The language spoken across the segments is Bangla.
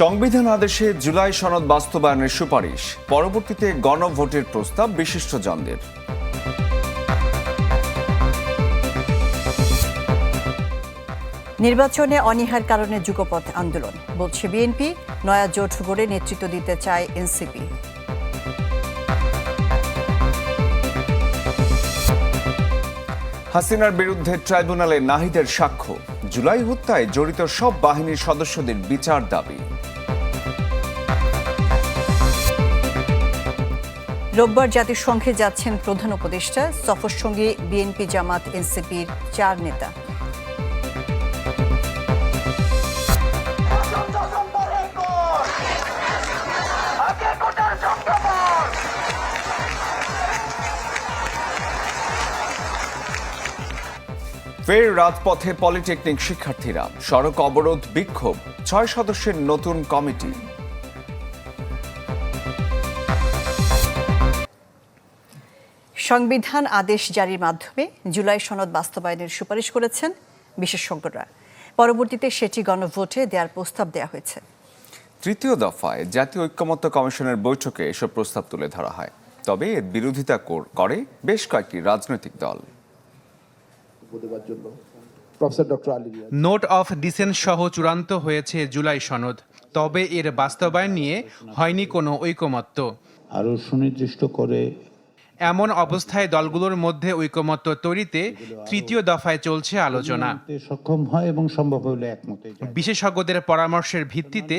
সংবিধান আদেশে জুলাই সনদ বাস্তবায়নের সুপারিশ। পরবর্তীতে গণভোটের প্রস্তাব বিশিষ্টজনদের। নির্বাচনে অনীহার কারণে যুগপথ আন্দোলন বলছে বিএনপি। নয়া জোট গড়ে নেতৃত্ব দিতে চায় এনসিপি। হাসিনার বিরুদ্ধে ট্রাইব্যুনালে নাহিদের সাক্ষ্য। জুলাই হত্যায় জড়িত সব বাহিনীর সদস্যদের বিচার দাবি। রোববার জাতিসংঘে যাচ্ছেন প্রধান উপদেষ্টা, সফর সঙ্গে বিএনপি জামাত এনসিপির চার নেতা। ফের রাজপথে পলিটেকনিক শিক্ষার্থীরা। সড়ক অবরোধ বিক্ষোভ। ছয় সদস্যের নতুন কমিটি। সংবিধান আদেশ জারির মাধ্যমে জুলাই সনদ বাস্তবায়নের সুপারিশ করেছেন বিশেষজ্ঞরা। পরবর্তীতে সেটি গণভোটে দেওয়ার প্রস্তাব দেওয়া হয়েছে। তৃতীয় দফায় জাতীয় ঐক্যমত্য কমিশনের বৈঠকে এসব প্রস্তাব তুলে ধরা হয়। তবে এর বিরোধিতা করে বেশ কয়েকটি রাজনৈতিক দল। দেওয়ার জন্য professor doctor Ali Riaz note of dissent সহ চূড়ান্ত হয়েছে জুলাই সনদ। তবে এর বাস্তবায়ন নিয়ে হয়নি কোনো ঐকমত্য আরও সুনির্দিষ্ট করে এমন অবস্থায় দলগুলোর মধ্যে ঐকমত্য তৈরিতে তৃতীয় দফায় চলছে আলোচনা। সক্ষম হয় এবং সম্ভব হলে একমতে বিশেষজ্ঞদের পরামর্শের ভিত্তিতে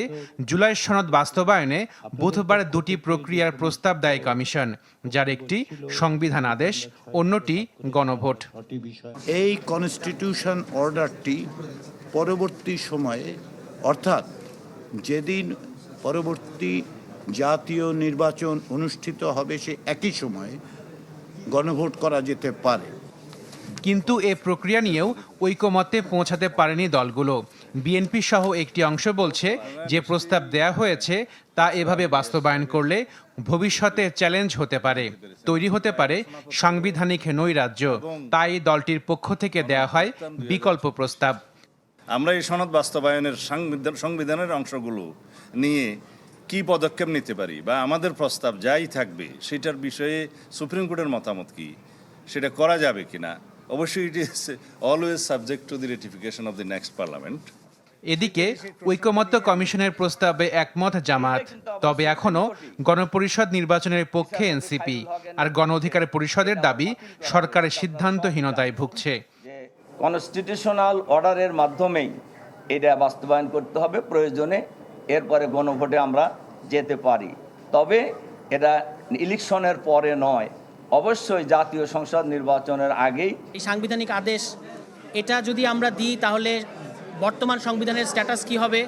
জুলাই সনদ বাস্তবায়নে বুধবার দুটি প্রক্রিয়ার প্রস্তাব দেয় কমিশন যার একটি সংবিধান আদেশ অন্যটি গণভোট। বিষয়। এই কনস্টিটিউশন অর্ডারটি পরবর্তী সময়ে অর্থাৎ যেদিন পরবর্তী জাতীয় নির্বাচন অনুষ্ঠিত হবে সে একই সময়ে গণভোট করা যেতে পারে। কিন্তু এ প্রক্রিয়া নিয়েও ঐকমত্যে পৌঁছাতে পারেনি দলগুলো। বিএনপি সহ একটি অংশ বলছে যে প্রস্তাব দেয়া হয়েছে তা এভাবে বাস্তবায়ন করলে ভবিষ্যতে চ্যালেঞ্জ হতে পারে তৈরি হতে পারে সাংবিধানিক নৈরাজ্য। তাই দলটির পক্ষ থেকে দেয়া হয় বিকল্প প্রস্তাব। আমরা এই সনদ বাস্তবায়নের সংবিধানের অংশগুলো নিয়ে কি পদক্ষেপ নিতে পারি বা আমাদের প্রস্তাব যাই থাকবে সেটার বিষয়ে সুপ্রিম কোর্টের মতামত কি? সেটা করা যাবে কিনা? অবশ্যই it is always subject to the ratification of the next parliament এদিকে ঐকমত্য কমিশনের প্রস্তাবে একমত জামাত তবে এখনও গণপরিষদ নির্বাচনের পক্ষে এনসিপি আর গণ অধিকার পরিষদের দাবি সরকারের সিদ্ধান্তহীনতায় ভুগছে। কনস্টিটিউশনাল অর্ডারের মাধ্যমেই এটা বাস্তবায়ন করতে হবে প্রয়োজনে এরপরে গণভোটে আমরা যেতে পারি। তবে এটা ইলেকশনের পরে নয়। অবশ্যই জাতীয় সংসদ নির্বাচনের আগেই এই সাংবিধানিক আদেশ এটা যদি আমরা দিই তাহলে বর্তমান সংবিধানের স্ট্যাটাস কি হবে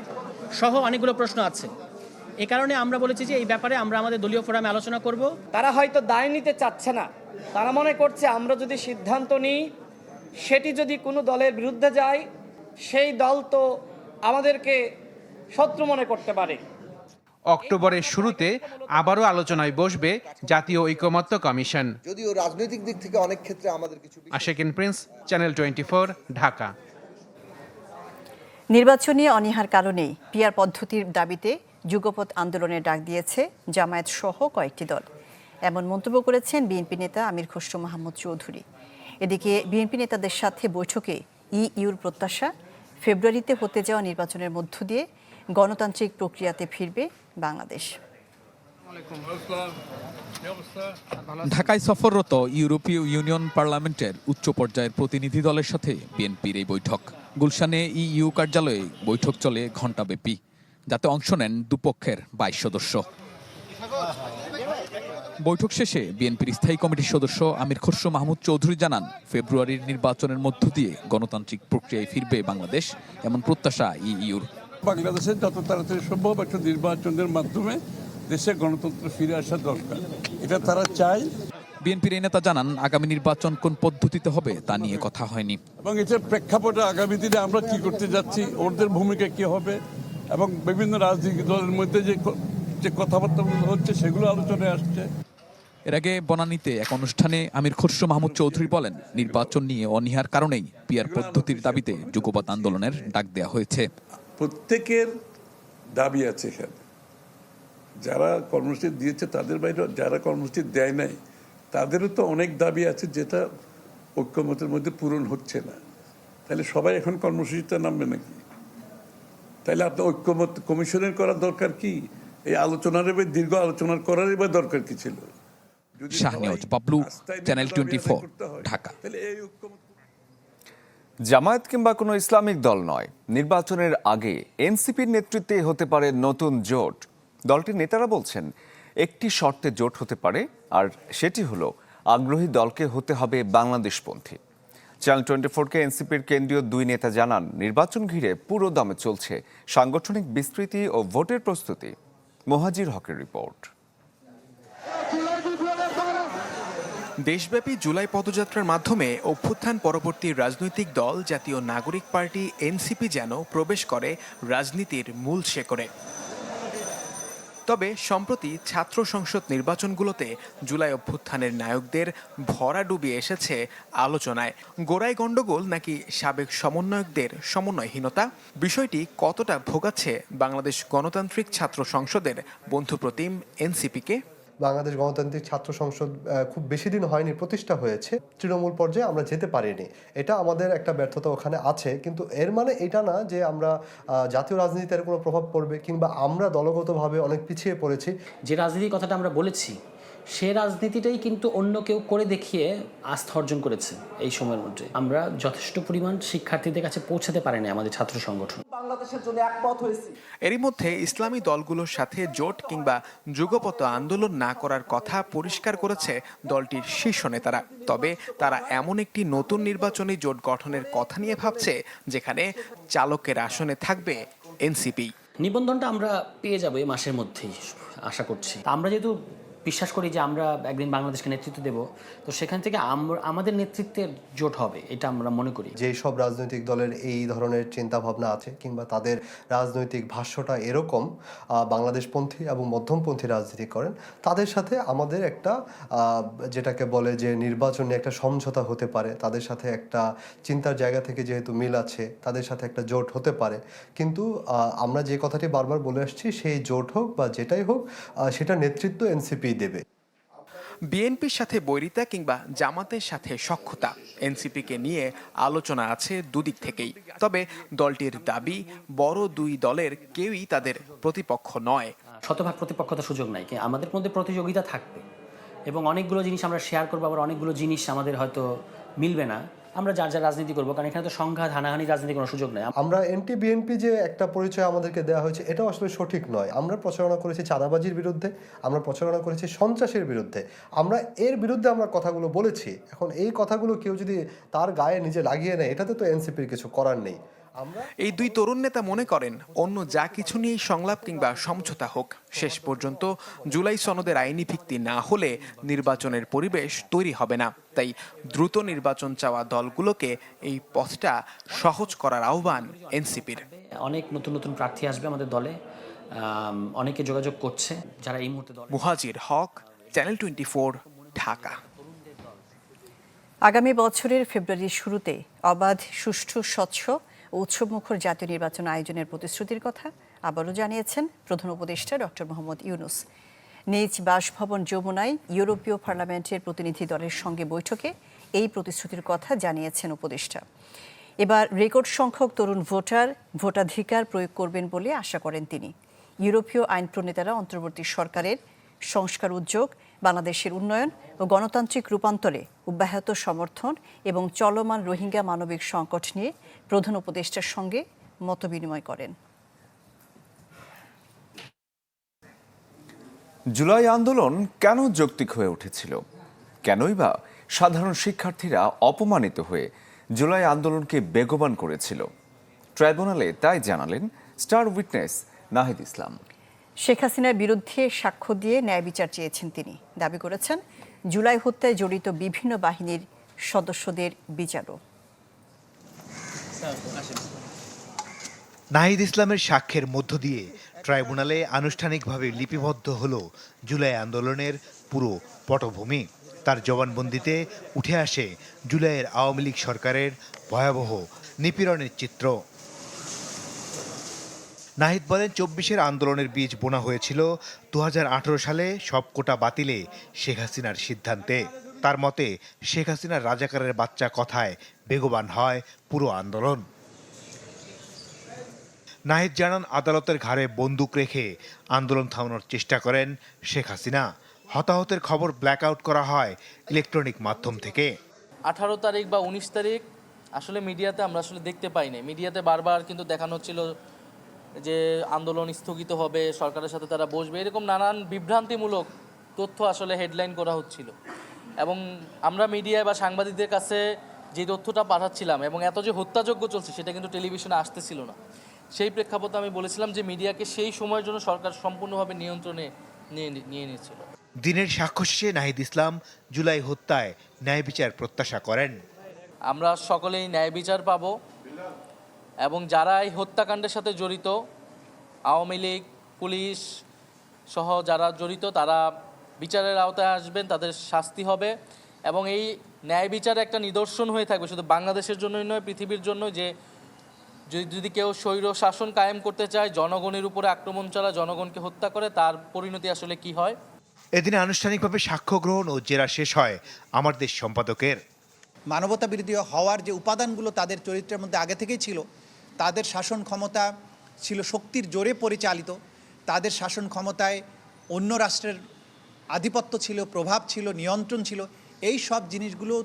সহ অনেকগুলো প্রশ্ন আছে। এ কারণে আমরা বলেছি যে এই ব্যাপারে আমরা আমাদের দলীয় ফোরামে আলোচনা করব। তারা হয়তো দায় নিতে চাচ্ছে না। তারা মনে করছে আমরা যদি সিদ্ধান্ত নিই সেটি যদি কোনো দলের বিরুদ্ধে যায় সেই দল তো আমাদেরকে শত্রু মনে করতে পারে। অক্টোবরের শুরুতে আবারও আলোচনায় বসবে জাতীয় ঐকমত্য কমিশন। যদিও রাজনৈতিক দিক থেকে অনেক ক্ষেত্রে আমাদের কিছু Ashekin Prince channel twenty Dhaka. নির্বাচনী অনীহার কারণেই পিয়ার পদ্ধতির দাবিতে যুগপথ আন্দোলনের ডাক দিয়েছে জামায়াত সহ কয়েকটি দল। এমন মন্তব্য করেছেন বিএনপি নেতা আমির খসরু মাহমুদ চৌধুরী। এদিকে বিএনপি নেতাদের সাথে বৈঠকে ইইউর প্রত্যাশা ফেব্রুয়ারিতে হতে যাওয়া নির্বাচনের মধ্য দিয়ে গণতান্ত্রিক প্রক্রিয়াতে ফিরবে বাংলাদেশ। ঢাকায় সফররত ইউরোপীয় ইউনিয়ন পার্লামেন্টের উচ্চ পর্যায়ের প্রতিনিধি দলের সাথে বিএনপির এই বৈঠক। গুলশানে ইইউ কার্যালয়ে বৈঠক চলে ঘণ্টাব্যাপী। যাতে অংশ নেন দুপক্ষের বাইশ সদস্য। বৈঠক শেষে বিএনপির স্থায়ী কমিটির সদস্য আমির খসরু মাহমুদ চৌধুরী জানান ফেব্রুয়ারির নির্বাচনের মধ্য দিয়ে গণতান্ত্রিক প্রক্রিয়ায় ফিরবে বাংলাদেশ এমন প্রত্যাশা ইইউর। বাংলাদেশে যত তাড়াতাড়ি সম্ভব একটা নির্বাচনের মাধ্যমে দেশে গণতন্ত্র ফিরে আসা দরকার। এটা তারা চায়। বিএনপির এই নেতা জানান আগামী নির্বাচন কোন পদ্ধতিতে হবে তা নিয়ে কথা হয়নি। এবং এটার প্রেক্ষাপটে আগামী দিনে আমরা কি করতে যাচ্ছি ওদের ভূমিকা কি হবে এবং বিভিন্ন রাজনৈতিক দলের মধ্যে যে যে কথাবার্তা হচ্ছে সেগুলো আলোচনায় আসছে। এর আগে বনানীতে এক অনুষ্ঠানে আমির খসরু মাহমুদ চৌধুরী বলেন নির্বাচন নিয়ে অনীহার কারণেই পিয়ার পদ্ধতির দাবিতে যুগপৎ আন্দোলনের ডাক দেওয়া হয়েছে। প্রত্যেকের দাবি আছে এখানে। যারা কর্মসূচি দিয়েছে তাদের বাইরে যারা কর্মসূচি দেয় নাই তাদেরও তো অনেক দাবি আছে যেটা ঐক্যমতের মধ্যে পূরণ হচ্ছে না। তাহলে সবাই এখন কর্মসূচিতে নামবে নাকি? তাহলে আপনার ঐক্যমত কমিশনের করার দরকার কি? এই আলোচনার এবার দীর্ঘ আলোচনার করার এবার দরকার কি ছিল? যদি শাহনিয়াজ বাবলু, চ্যানেল দাবি আদায় 24, করতে হয়, ঢাকা। তাহলে এই ঐক্যমত জামায়াত কিংবা কোনো ইসলামিক দল নয়। নির্বাচনের আগে এনসিপির নেতৃত্বে হতে পারে নতুন জোট। দলটির নেতারা বলছেন, একটি শর্তে জোট হতে পারে, আর সেটি হলো আগ্রহী দলকে হতে হবে বাংলাদেশপন্থী। চ্যানেল টোয়েন্টি ফোরকে এনসিপির কেন্দ্রীয় দুই নেতা জানান, নির্বাচন ঘিরে পুরো দমে চলছে সাংগঠনিক বিস্তৃতি ও ভোটের প্রস্তুতি। মোহাজির হকের রিপোর্ট। দেশব্যাপী জুলাই পদযাত্রার মাধ্যমে অভ্যুত্থান পরবর্তী রাজনৈতিক দল, জাতীয় নাগরিক পার্টি, এনসিপি যেন প্রবেশ করে রাজনীতির মূল শেকড়ে। তবে সম্প্রতি ছাত্র সংসদ নির্বাচনগুলোতে জুলাই অভ্যুত্থানের নায়কদের ভরা ডুবিয়ে এসেছে আলোচনায়। গোড়ায় গণ্ডগোল নাকি সাবেক সমন্বয়কদের সমন্বয়হীনতা? বিষয়টি কতটা ভোগাচ্ছে বাংলাদেশ গণতান্ত্রিক ছাত্র সংসদের বন্ধুপ্রতিম এনসিপিকে? বাংলাদেশ গণতান্ত্রিক ছাত্র সংসদ খুব বেশি দিন হয়নি, প্রতিষ্ঠা হয়েছে। তৃণমূল পর্যায়ে আমরা যেতে পারিনি। এটা আমাদের একটা ব্যর্থতা ওখানে আছে। কিন্তু এর মানে এটা না যে আমরা জাতীয় রাজনীতিতে কোনো প্রভাব পড়বে কিংবা আমরা দলগতভাবে অনেক পিছিয়ে পড়েছি। যে রাজনীতির কথাটা আমরা বলেছি সে রাজনীতিটাই কিন্তু অন্য কেউ করে দেখিয়ে আস্থা অর্জন করেছে এই সময়ের মধ্যে। আমরা যথেষ্ট পরিমাণ শিক্ষার্থীদের কাছে পৌঁছাতে পারেনি আমাদের ছাত্র সংগঠন। বাংলাদেশের জন্য একমত হয়েছি। এরই মধ্যে ইসলামী দলগুলোর সাথে জোট কিংবা যুগপত আন্দোলন না করার কথা পরিষ্কার করেছে দলটির শীর্ষ নেতারা। তবে তারা এমন একটি নতুন নির্বাচনী জোট গঠনের কথা নিয়ে ভাবছে যেখানে চালকের আসনে থাকবে এনসিপি। নিবন্ধনটা আমরা পেয়ে যাব এই মাসের মধ্যেই আশা করছি। আমরা যেহেতু বিশ্বাস করি যে আমরা একদিন বাংলাদেশকে নেতৃত্ব দেব। তো সেখান থেকে আমাদের নেতৃত্বের জোট হবে, এটা আমরা মনে করি। যেই সব রাজনৈতিক দলের এই ধরনের চিন্তা ভাবনা আছে কিংবা তাদের রাজনৈতিক ভাষ্যটা এরকম বাংলাদেশপন্থী এবং মধ্যমপন্থী রাজনীতি করেন, তাদের সাথে আমাদের একটা যেটাকে বলে যে নির্বাচনে একটা সমঝোতা হতে পারে, তাদের সাথে একটা চিন্তার জায়গা থেকে যেহেতু মিল আছে, তাদের সাথে একটা জোট হতে পারে। কিন্তু আমরা যে কথাটি বারবার বলে আসছি, সেই জোট হোক বা যেটাই হোক সেটা নেতৃত্ব এনসিপি দেবে। বিএনপির সাথে বৈরিতা কিংবা জামাতের সাথে সক্ষতা এনসিপিকে নিয়ে আলোচনা আছে দুদিক থেকেই। তবে দলটির দাবি, বড় দুই দলের কেউই তাদের প্রতিপক্ষ নয়। শতভাগ প্রতিপক্ষতার সুযোগ নাই আমাদের মধ্যে প্রতিযোগিতা থাকবে। এবং অনেকগুলো জিনিস আমরা শেয়ার করব, আবার অনেকগুলো জিনিস আমাদের হয়তো মিলবে না। আমরা যার যার রাজনীতি করব, কারণ এখানে তো সংঘাত হানাহানি রাজনীতি কোনো সুযোগ নেই। আমরা এনটি বিএনপি যে একটা পরিচয় আমাদেরকে দেওয়া হয়েছে এটা আসলে সঠিক নয়। আমরা প্রচারণা করেছি চাঁদাবাজির বিরুদ্ধে, আমরা প্রচারণা করেছি সন্ত্রাসের বিরুদ্ধে। আমরা এর বিরুদ্ধে আমরা কথাগুলো বলেছি। এখন এই কথাগুলো কেউ যদি তার গায়ে নিজে লাগিয়ে নেয়, এটাতে তো এনসিপির কিছু করার নেই। এই দুই তরুণ নেতা মনে করেন অন্য যা কিছু নিয়েই সংলাপ কিংবা সমঝোতা হোক শেষ পর্যন্ত জুলাই সনদের আইনি ভিত্তি না হলে নির্বাচনের পরিবেশ তৈরি হবে না। তাই দ্রুত নির্বাচন চাওয়া দলগুলোকে এই পথটা সহজ করার আহ্বান এনসিপির। অনেক নতুন নতুন প্রার্থী আসবে আমাদের দলে অনেকে যোগাযোগ করছে যারা এই মুহূর্তে মুহাজির হক চ্যানেল টোয়েন্টি ঢাকা। আগামী বছরের ফেব্রুয়ারির শুরুতে অবাধ সুষ্ঠু স্বচ্ছ উৎসবমুখর জাতীয় নির্বাচন আয়োজনের প্রতিশ্রুতির কথা আবারও জানিয়েছেন প্রধান উপদেষ্টা ডক্টর মোহাম্মদ ইউনুস। নিজ বাসভবন যমুনায় ইউরোপীয় পার্লামেন্টের প্রতিনিধি দলের সঙ্গে বৈঠকে এই প্রতিশ্রুতির কথা জানিয়েছেন উপদেষ্টা। এবার রেকর্ড সংখ্যক তরুণ ভোটার ভোটাধিকার প্রয়োগ করবেন বলে আশা করেন তিনি। ইউরোপীয় আইন প্রণেতারা অন্তর্বর্তী সরকারের সংস্কার উদ্যোগ, বাংলাদেশের উন্নয়ন ও গণতান্ত্রিক রূপান্তরে অব্যাহত সমর্থন এবং চলমান রোহিঙ্গা মানবিক সংকট নিয়ে প্রধান উপদেষ্টার সঙ্গে মতবিনিময় করেন। জুলাই আন্দোলন কেন যৌক্তিক হয়ে উঠেছিল? কেনই বা সাধারণ শিক্ষার্থীরা অপমানিত হয়ে জুলাই আন্দোলনকে বেগবান করেছিল? ট্রাইব্যুনালে তাই জানালেন স্টার উইটনেস নাহিদ ইসলাম। শেখ হাসিনার বিরুদ্ধে সাক্ষ্য দিয়ে ন্যায় বিচার চেয়েছেন তিনি। দাবি করেছেন জুলাই হত্যায় জড়িত বিভিন্ন বাহিনীর সদস্যদের বিচারও। নাহিদ ইসলামের সাক্ষ্যের মধ্য দিয়ে ট্রাইব্যুনালে আনুষ্ঠানিকভাবে লিপিবদ্ধ হল জুলাই আন্দোলনের পুরো পটভূমি। তার জবানবন্দিতে উঠে আসে জুলাইয়ের আওয়ামী লীগ সরকারের ভয়াবহ নিপীড়নের চিত্র। নাহিদ বলেন, চব্বিশের আন্দোলনের বীজ বোনা হয়েছিল। দু হাজার আঠারো সালে সব কোটা বাতিলে শেখ হাসিনার সিদ্ধান্তে। তার মতে, শেখ হাসিনার রাজাকারের বাচ্চা কথায় বেগবান হয় পুরো আন্দোলন। নাহিদ জানান, আদালতের ঘাড়ে বন্দুক রেখে আন্দোলন থামানোর চেষ্টা করেন শেখ হাসিনা। হতাহতের খবর ব্ল্যাক আউট করা হয় ইলেকট্রনিক মাধ্যম থেকে। আঠারো তারিখ বা উনিশ তারিখ, আসলে মিডিয়াতে আমরা আসলে দেখতে পাইনি মিডিয়াতে বারবার কিন্তু দেখানো হচ্ছিল যে আন্দোলন স্থগিত হবে সরকারের সাথে তারা বসবে এরকম নানান বিভ্রান্তিমূলক তথ্য আসলে হেডলাইন করা হচ্ছিল। এবং আমরা মিডিয়ায় বা সাংবাদিকদের কাছে যে তথ্যটা পাঠাচ্ছিলাম এবং এত যে হত্যাযজ্ঞ চলছে সেটা কিন্তু টেলিভিশনে আসতেছিল না। সেই প্রেক্ষাপটে আমি বলেছিলাম যে মিডিয়াকে সেই সময়ের জন্য সরকার সম্পূর্ণভাবে নিয়ন্ত্রণে নিয়ে নিয়ে নিয়েছিল। দিনের সাক্ষ্য শেষে নাহিদ ইসলাম জুলাই হত্যায় ন্যায় বিচার প্রত্যাশা করেন। আমরা সকলেই ন্যায় বিচার পাব। এবং যারা এই হত্যাকাণ্ডের সাথে জড়িত আওয়ামী লীগ পুলিশ সহ যারা জড়িত তারা বিচারের আওতায় আসবেন তাদের শাস্তি হবে। এবং এই ন্যায় বিচার একটা নিদর্শন হয়ে থাকবে শুধু বাংলাদেশের জন্যই নয় পৃথিবীর জন্য যে যদি যদি কেউ স্বৈর শাসন কায়েম করতে চায় জনগণের উপরে আক্রমণ চালা জনগণকে হত্যা করে তার পরিণতি আসলে কি হয়? এদিনে আনুষ্ঠানিকভাবে সাক্ষ্য গ্রহণ ও জেরা শেষ হয় আমার দেশ সম্পাদকের। মানবতা বিরোধী হওয়ার যে উপাদানগুলো তাদের চরিত্রের মধ্যে আগে থেকেই ছিল তাদের শাসন ক্ষমতা ছিল শক্তির জোরে পরিচালিত। তাদের শাসন ক্ষমতায় অন্য রাষ্ট্রের আধিপত্য ছিল, প্রভাব ছিল, নিয়ন্ত্রণ ছিল। এই সব জিনিসগুলো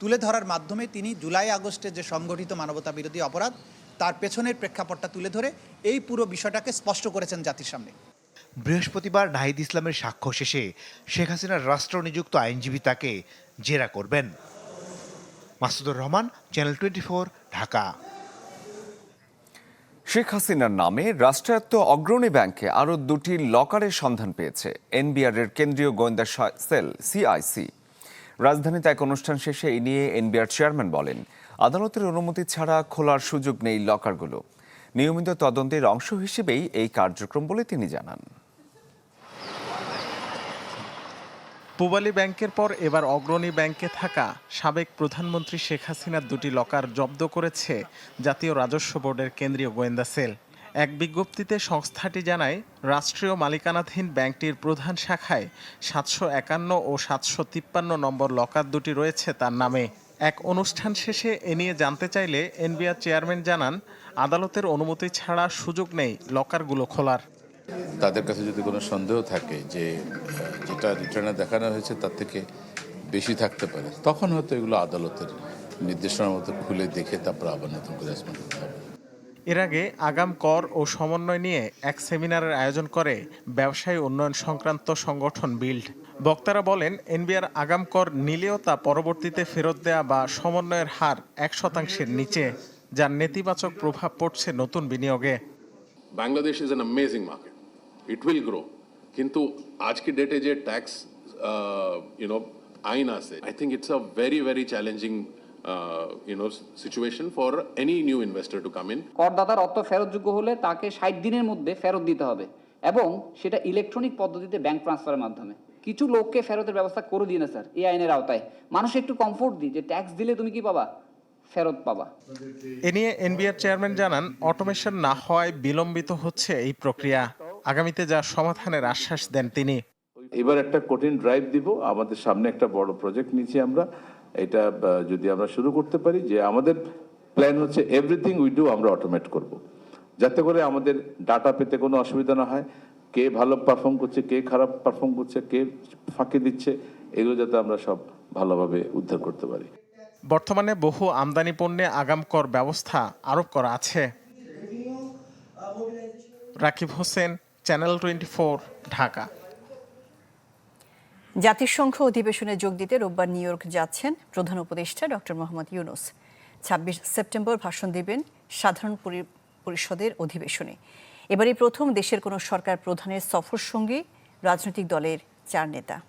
তুলে ধরার মাধ্যমে তিনি জুলাই আগস্টে যে সংগঠিত মানবতা বিরোধী অপরাধ, তার পেছনের প্রেক্ষাপটটা তুলে ধরে এই পুরো বিষয়টাকে স্পষ্ট করেছেন জাতির সামনে। বৃহস্পতিবার নাহিদ ইসলামের সাক্ষ্য শেষে শেখ হাসিনার রাষ্ট্র নিযুক্ত আইনজীবী তাকে জেরা করবেন। Masudur Rahman, channel twenty Dhaka. Sheikh হাসিনার নামে রাষ্ট্রায়ত্ত অগ্রণী ব্যাংকে আরও দুটি লকারের সন্ধান পেয়েছে এনবিআর এর কেন্দ্রীয় গোয়েন্দা সেল, সিআইসি। রাজধানীতে এক অনুষ্ঠান শেষে এ নিয়ে এনবিআর চেয়ারম্যান বলেন, আদালতের অনুমতি ছাড়া খোলার সুযোগ নেই লকারগুলো। নিয়মিত তদন্তের অংশ হিসেবেই এই কার্যক্রম বলে তিনি জানান। পূবালী ব্যাংকের পর এবার অগ্রণী ব্যাংকে থাকা সাবেক প্রধানমন্ত্রী শেখ হাসিনার দুটি লকার জব্দ করেছে জাতীয় রাজস্ব বোর্ডের কেন্দ্রীয় গোয়েন্দা সেল। এক বিজ্ঞপ্তিতে সংস্থাটি জানায়, রাষ্ট্রীয় মালিকানাধীন ব্যাংকটির প্রধান শাখায় সাতশো একান্ন ও সাতশো তিপ্পান্ন নম্বর লকার দুটি রয়েছে তার নামে। এক অনুষ্ঠান শেষে এ নিয়ে জানতে চাইলে এনবিআর চেয়ারম্যান জানান, আদালতের অনুমতি ছাড়া সুযোগ নেই লকারগুলো খোলার। তাদের কাছে যদি কোনো সন্দেহ থাকে যে যেটা রিটার্নে দেখানো হয়েছে তার থেকে বেশি থাকতে পারে তখন হয়তো এগুলো আদালতের নির্দেশনার মতো খুলে দেখে তারপর আবার নতুন করে অ্যাসমেন্ট করতে হবে। এর আগে আগাম কর ও সমন্বয় নিয়ে এক সেমিনারের আয়োজন করে ব্যবসায়ী উন্নয়ন সংক্রান্ত সংগঠন বিল্ড। বক্তারা বলেন এনবিআর আগাম কর নিলেও তা পরবর্তীতে ফেরত দেয়া বা সমন্বয়ের হার এক শতাংশের নিচে যার নেতিবাচক প্রভাব পড়ছে নতুন বিনিয়োগে। Bangladesh is an amazing market it will grow কিন্তু আজকে ডেটে যে ট্যাক্স ইউনো আইন আছে I think it's a very very challenging you know situation for any new investor to come in করদাতার অর্থ ফেরতযোগ্য হলে তাকে ষাট দিনের মধ্যে ফেরত দিতে হবে এবং সেটা ইলেকট্রনিক পদ্ধতিতে ব্যাংক ট্রান্সফারের মাধ্যমে। কিছু লোককে ফেরতের ব্যবস্থা করে দিই না স্যার এই আইনের আওতায়। মানুষ একটু কমফোর্ট দিই যে ট্যাক্স দিলে তুমি কি পাবা? ফেরত পাবা। এ নিয়ে এনবিআর চেয়ারম্যান জানান অটোমেশন না হওয়ায় বিলম্বিত হচ্ছে এই প্রক্রিয়া। আগামীতে যা সমাধানের আশ্বাস দেন তিনি। এবার একটা কঠিন ড্রাইভ দিব। আমাদের সামনে একটা বড় প্রজেক্ট নিয়েছি আমরা। এটা যদি আমরা শুরু করতে পারি যে আমাদের প্ল্যান হচ্ছে এভরিথিং উই ডু আমরা অটোমেট করব। যাতে করে আমাদের ডাটা পেতে কোনো অসুবিধা না হয়। কে ভালো পারফর্ম করছে কে খারাপ পারফর্ম করছে কে ফাঁকি দিচ্ছে এগুলো যাতে আমরা সব ভালোভাবে উদ্ধার করতে পারি। বর্তমানে বহু আমদানি পণ্যে আগাম কর ব্যবস্থা আরোপ করা আছে। রাকিব হোসেন চ্যানেল টোয়েন্টি ঢাকা জাতিসংঘ অধিবেশনে যোগ দিতে রোববার নিউ ইয়র্ক যাচ্ছেন প্রধান উপদেষ্টা ডক্টর মোহাম্মদ ইউনুস। ছাব্বিশ সেপ্টেম্বর ভাষণ দেবেন সাধারণ পরি- পরিষদের অধিবেশনে। এবারই প্রথম দেশের কোনো সরকার প্রধানের সফর সঙ্গী রাজনৈতিক দলের চার নেতা।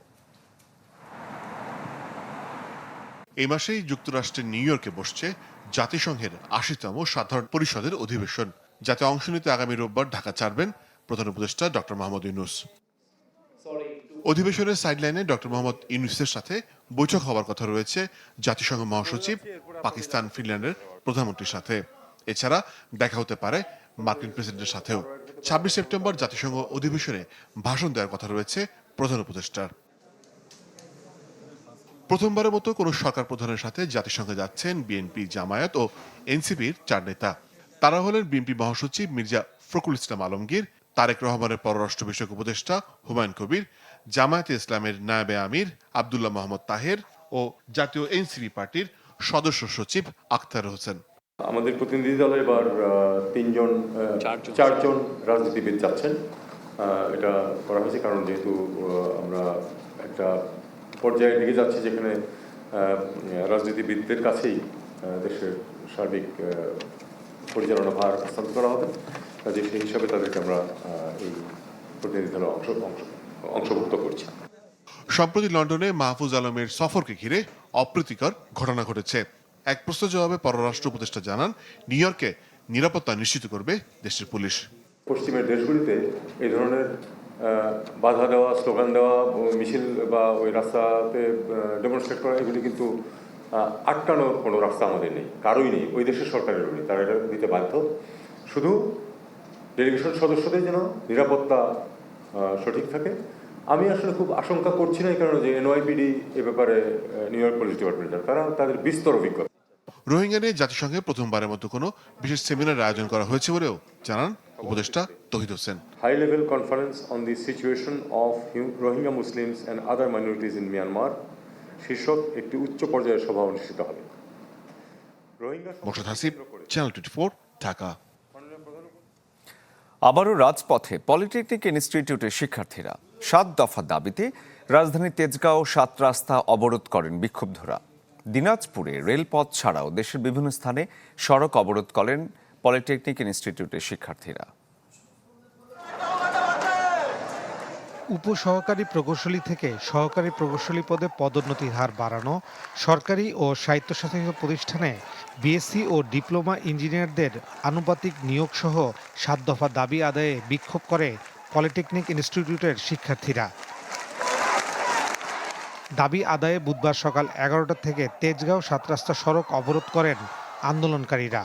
এই মাসেই যুক্তরাষ্ট্রের নিউ ইয়র্কে বসছে জাতিসংঘের আশিতম সাধারণ পরিষদের অধিবেশন। যাতে অংশ নিতে আগামী রোববার ঢাকা ছাড়বেন প্রধান উপদেষ্টা ডক্টর মোহাম্মদ ইউনুস। অধিবেশনের সাইডলাইনে ডক্টর মোহাম্মদ ইউনুসের সাথে বৈঠক হওয়ার কথা রয়েছে জাতিসংঘ মহাসচিব পাকিস্তান ফিনল্যান্ডের প্রধানমন্ত্রীর সাথে। এছাড়া দেখা হতে পারে মার্কিন প্রেসিডেন্টের সাথেও। ছাব্বিশ সেপ্টেম্বর জাতিসংঘ অধিবেশনে ভাষণ দেওয়ার কথা রয়েছে প্রধান উপদেষ্টার। প্রথমবারের মতো কোনো সরকার প্রধানের সাথে জাতিসংঘে যাচ্ছেন বিএনপি জামায়াত ও এনসিপির চার নেতা। তারা হলেন বিএনপি মহাসচিব মির্জা ফখরুল ইসলাম আলমগীর তারেক রহমানের পররাষ্ট্র বিষয়ক উপদেষ্টা হুমায়ুন কবির জামায়াতে ইসলামের নায়েবে আমির আবদুল্লাহ মোহাম্মদ তাহের ও জাতীয় এনসিপি পার্টির সদস্য সচিব আখতার হোসেন। আমাদের প্রতিনিধি দলে এবার তিনজন চারজন। রাজনীতিবিদ যাচ্ছেন। এটা করা হয়েছে কারণ যেহেতু আমরা একটা পর্যায়ে দিকে যাচ্ছি যেখানে রাজনীতিবিদদের কাছেই দেশের সার্বিক পরিচালনা ভার হস্তান্তর করা হবে। কাজে সেই হিসাবে তাদেরকে আমরা এই প্রতিনিধি দলে অংশ অংশ- অংশভুক্ত করছি। সম্প্রতি লন্ডনে মাহফুজ আলমের সফরকে ঘিরে অপ্রীতিকর ঘটনা ঘটেছে। এক প্রশ্নের জবাবে পররাষ্ট্র উপদেষ্টা জানান নিউ ইয়র্কে নিরাপত্তা নিশ্চিত করবে দেশের পুলিশ। পশ্চিমের দেশগুলিতে এই ধরনের বাধা দেওয়া স্লোগান দেওয়া মিছিল বা ওই রাস্তাতে ডেমনস্ট্রেট করা এগুলি কিন্তু আটকানোর কোনো রাস্তা আমাদের নেই কারোই নেই। ওই দেশের সরকারেরও নেই তারা এটা দিতে বাধ্য। শুধু ডেলিগেশন সদস্যদের যেন নিরাপত্তা সঠিক থাকে। আমি আসলে খুব আশঙ্কা করছি না এই কারণে যে এনওয়াইপিডি এ ব্যাপারে নিউ ইয়র্ক পুলিশ ডিপার্টমেন্টের তারা তাদের বিস্তর অভিজ্ঞতা। রোহিঙ্গা নিয়ে জাতিসংঘে প্রথমবারের মতো কোনো বিশেষ সেমিনার আয়োজন করা হয়েছে বলেও জানান উপদেষ্টা Touhid Hossain. High level conference on the situation of Rohingya Muslims and other minorities in Myanmar শীর্ষক একটি উচ্চ পর্যায়ের সভা অনুষ্ঠিত হবে। Hasib channel twenty Dhaka. আবারও রাজপথে পলিটেকনিক ইনস্টিটিউটের শিক্ষার্থীরা সাত দফা দাবিতে রাজধানীর তেজগাঁও সাত রাস্তা অবরোধ করেন বিক্ষুব্ধরা। দিনাজপুরে রেলপথ ছাড়াও দেশের বিভিন্ন স্থানে সড়ক অবরোধ করেন পলিটেকনিক ইনস্টিটিউটের শিক্ষার্থীরা। উপসহকারী প্রকৌশলী থেকে সহকারী প্রকৌশলী পদে পদোন্নতির হার বাড়ানো সরকারি ও স্বায়ত্তশাসিত প্রতিষ্ঠানে বিএসসি ও ডিপ্লোমা ইঞ্জিনিয়ারদের আনুপাতিক নিয়োগ সহ সাত দফা দাবি আদায়ে বিক্ষোভ করে পলিটেকনিক ইনস্টিটিউটের শিক্ষার্থীরা। দাবি আদায়ে বুধবার সকাল এগারোটা থেকে তেজগাঁও সাত রাস্তা সড়ক অবরোধ করেন আন্দোলনকারীরা।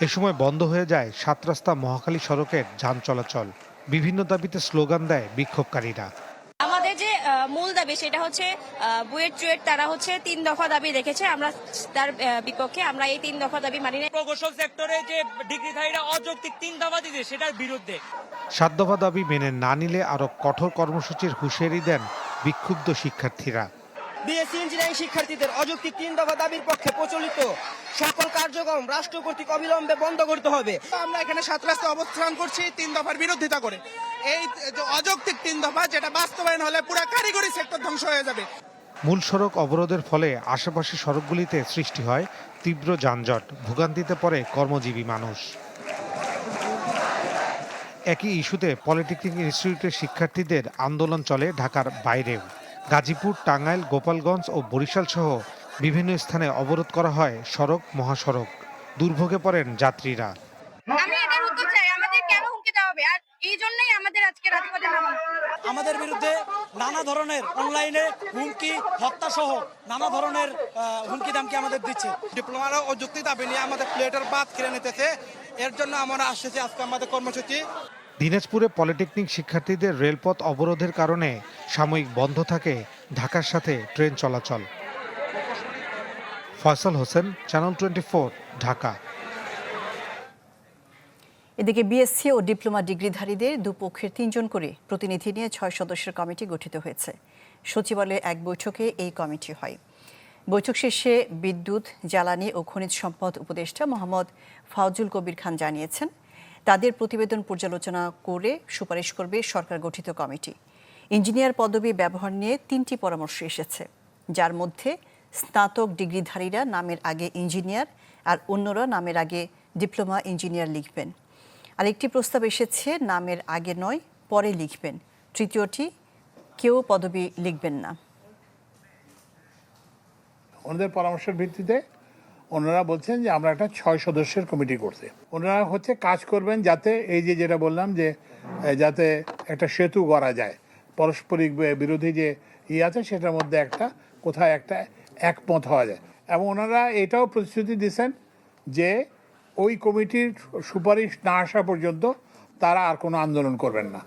এ সময় বন্ধ হয়ে যায় সাত রাস্তা মহাখালী সড়কের যান চলাচল। বিভিন্ন দাবিতে স্লোগান দেয় বিক্ষোভকারীরা। আমাদের যে আহ, মূল দাবি সেটা হচ্ছে আহ, বুয়েট চুয়েট তারা হচ্ছে তিন দফা দাবি রেখেছে। আমরা তার আহ, বিপক্ষে আমরা এই তিন দফা দাবি মানি না। প্রকৌশল সেক্টরে যে ডিগ্রিধারীরা অযৌক্তিক তিন দফা দিতে সেটার বিরুদ্ধে। সাত দফা দাবি মেনে না নিলে আরও কঠোর কর্মসূচির হুঁশিয়ারি দেন বিক্ষুব্ধ শিক্ষার্থীরা। বিএসসি ইঞ্জিনিয়ারিং শিক্ষার্থীদের অযৌক্তিক তিন দফা দাবির পক্ষে প্রচলিত সকল কার্যক্রম রাষ্ট্র কর্তৃক অবিলম্বে বন্ধ করতে হবে। আমরা এখানে সাত রাস্তা অবস্থান করছি তিন দফার বিরোধিতা করে। এই অযৌক্তিক তিন দফা যেটা বাস্তবায়ন হলে পুরো কারিগরি সেক্টর ধ্বংস হয়ে যাবে। মূল সড়ক অবরোধের ফলে আশেপাশের সড়কগুলিতে সৃষ্টি হয় তীব্র যানজট ভোগান্তিতে পড়ে কর্মজীবী মানুষ। একই ইস্যুতে পলিটেকনিক ইনস্টিটিউটের শিক্ষার্থীদের আন্দোলন চলে ঢাকার বাইরেও। গাজীপুর টাঙ্গাইল গোপালগঞ্জ ও বরিশাল সহ বিভিন্ন স্থানে অবরোধ করা হয় সড়ক মহাসড়ক। দুর্ভোগে পড়েন যাত্রীরা। আমি এটার উত্তর চাই আমাদের কেন হুমকি দেওয়া হবে? আর এই জন্যই আমাদের আজকে রাজপথে নামা। আমাদের বিরুদ্ধে নানা ধরনের অনলাইনে হুমকি হত্যা সহ নানা ধরনের হুমকি দামকি আমাদের দিচ্ছে। ডিপ্লোমারও অযৌক্তিক দাবি নিয়ে আমাদের প্লেটের বাদ কিনে নিতেছে। এর জন্য আমরা আসতেছি আজকে আমাদের কর্মসূচি। দিনাজপুরে পলিটেকনিক শিক্ষার্থীদের রেলপথ অবরোধের কারণে সাময়িক বন্ধ থাকে ঢাকার সাথে ট্রেন চলাচল। Faisal Hossain channel twenty Dhaka. এদিকে বিএসসি ও ডিপ্লোমা ডিগ্রিধারীদের দুপক্ষের তিনজন করে প্রতিনিধি নিয়ে ছয় সদস্যের কমিটি গঠিত হয়েছে। সচিবালয়ে এক বৈঠকে এই কমিটি হয়। বৈঠক শেষে বিদ্যুৎ, জ্বালানি ও খনিজ সম্পদ উপদেষ্টা মোহাম্মদ ফাউজুল কবির খান জানিয়েছেন তাদের প্রতিবেদন পর্যালোচনা করে সুপারিশ করবে সরকার গঠিত কমিটি। ইঞ্জিনিয়ার পদবি ব্যবহার নিয়ে তিনটি পরামর্শ এসেছে। যার মধ্যে স্নাতক ডিগ্রিধারীরা নামের আগে ইঞ্জিনিয়ার আর অন্যরা নামের আগে ডিপ্লোমা ইঞ্জিনিয়ার লিখবেন। আরেকটি প্রস্তাব এসেছে, নামের আগে নয়, পরে লিখবেন। তৃতীয়টি, কেউ পদবি লিখবেন না। ওনাদের পরামর্শের ভিত্তিতে ওনারা বলছেন যে আমরা একটা ছয় সদস্যের কমিটি করতে ওনারা হচ্ছে কাজ করবেন যাতে এই যে যেটা বললাম যে যাতে একটা সেতু গড়া যায়। পারস্পরিক বিরোধী যে ই আছে সেটার মধ্যে একটা, কোথায় একটা একমত হওয়া যায়। এবং ওনারা এটাও প্রতিশ্রুতি দিয়েছেন যে, ওই কমিটির সুপারিশ না আসা পর্যন্ত তারা আর কোনো আন্দোলন করবেন না।